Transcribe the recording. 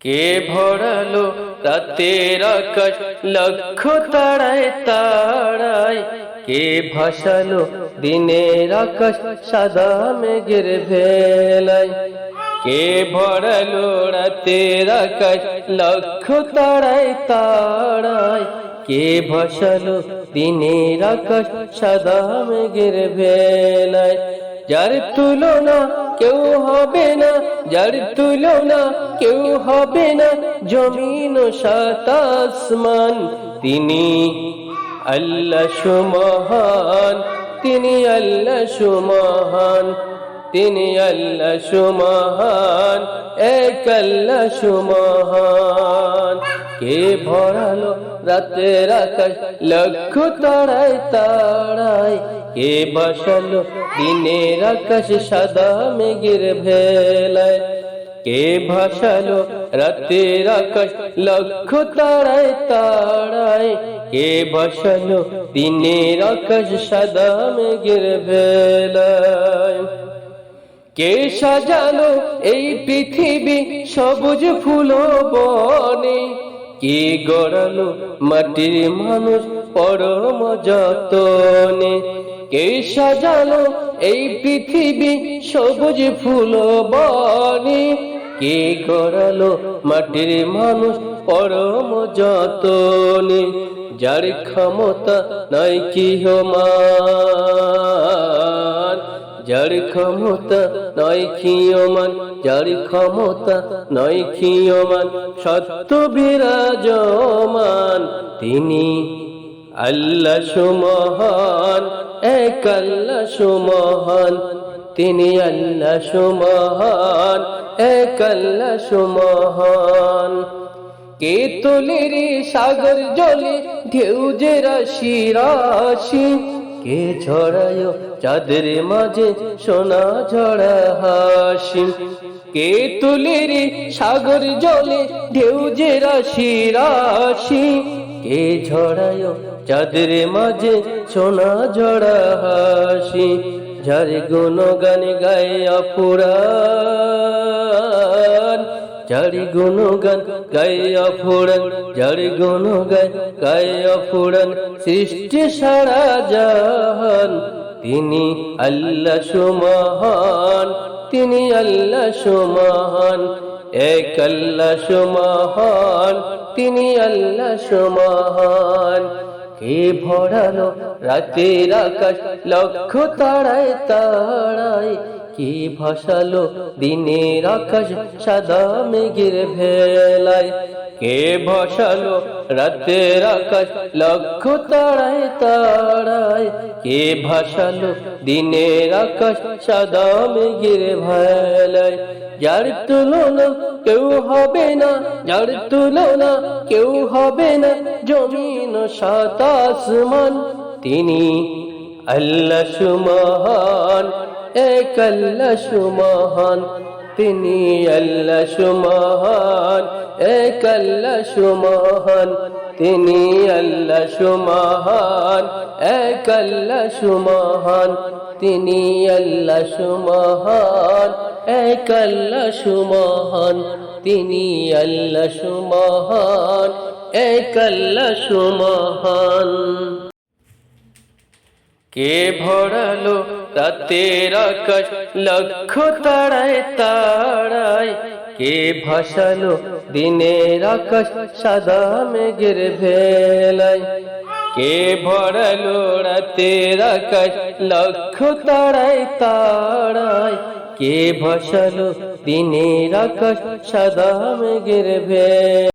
কে ভরালো রাতের আকাশ লক্ষ তারায় তারায়। কে ভাসালো দিনের আকাশ, সাদা মেঘের ভেলায়। কে ভরালো রাতের আকাশ লক্ষ তারায় তারায়। কে ভাসালো দিনের আকাশ, সাদা মেঘের ভেলায়। যার তুলনা কেউ হবে না, যার তুলনা কেউ হবে না। জমিন সাত আসমান, তিনি আল্লাহ সুমহান, তিনি আল্লাহ সুমহান, তিনি আল্লাহ সুমহান, এক আল্লাহ সুমহান। কে ভরালো রাতের আকাশ লক্ষ তারায় তারায়। কে বসালো দিনের আকাশ সাদা মেঘের ভেলায়। কে ভাসালো রাতের আকাশ লক্ষ তারায় তারায়। কে বসালো দিনের আকাশ সাদা মেঘের ভেলায়। কে সাজালো এই পৃথিবী সবুজ ফুল বনে। কে গড়ালো মাটির মানুষ পরম যতনে? কে সাজালো এই পৃথিবী সবুজ ফুল বনে? কে গড়ালো মাটির মানুষ পরম যতনে? যার ক্ষমতা নাই কি হমান যার ক্ষমতা নয় ক্ষীয়মান, যার ক্ষমতা নয় ক্ষীয়মান, সত্য বিরাজমান। তিনি আল্লাহ সুমহান, এক আল্লাহ সুমহান। তিনি আল্লাহ সুমহান, এক আল্লাহ সুমহান। কে তোলেরে সাগর জলে ঢেউ যে রাশি রাশি কে ছড়ায়? চাঁদের মাঝে সোনা ঝরা হাসি। কে তুলেরে সাগর জলে ঢেউ যে রাশি রাশি? কে ঝড়ায় চাঁদের মাঝে সোনা ঝরা হাসি। যার গুণ গান গায়ে অপুরান যারি গুণ গান গায়ে অফুরান যারি গায় গায়ে অফুরান সৃষ্টি সারা জাহান তিনি আল্লাহ সুমহান তিনি আল্লাহ সুমহান এক আল্লাহ সুমহান তিনি আল্লাহ সুমহান কে ভরালো রাতের আকাশ লক্ষ তারায় তারায় কে ভাসালো দিনের আকাশ সাদা মেঘের ভেলায়? কে ভাসালো রাতের আকাশ লক্ষ তারায় তারায়? কে ভাসালো দিনের আকাশ সাদা মেঘের ভেলায়? যার তুলনা কেউ হবে না, যার তুলনা কেউ হবে না, জমিন সাত আসমান। তিনি আল্লাহ সুমহান এক আল্লাহ সুমহান তিনি আল্লাহ সুমহান এক আল্লাহ সুমহান তিনি আল্লাহ সুমহান এক আল্লাহ সুমহান তিনি আল্লাহ সুমহান এক আল্লাহ সুমহান তিনি আল্লাহ সুমহান এক আল্লাহ সুমহান কে ভরালো রাতের আকাশ লক্ষ তারায় তারায়। কে ভাসালো দিনের আকাশ সাদা মেঘের ভেলায়। কে ভরালো রাতের আকাশ লক্ষ তারায় তারায়। কে ভাসালো দিনের আকাশ সাদা মেঘের ভেলায়।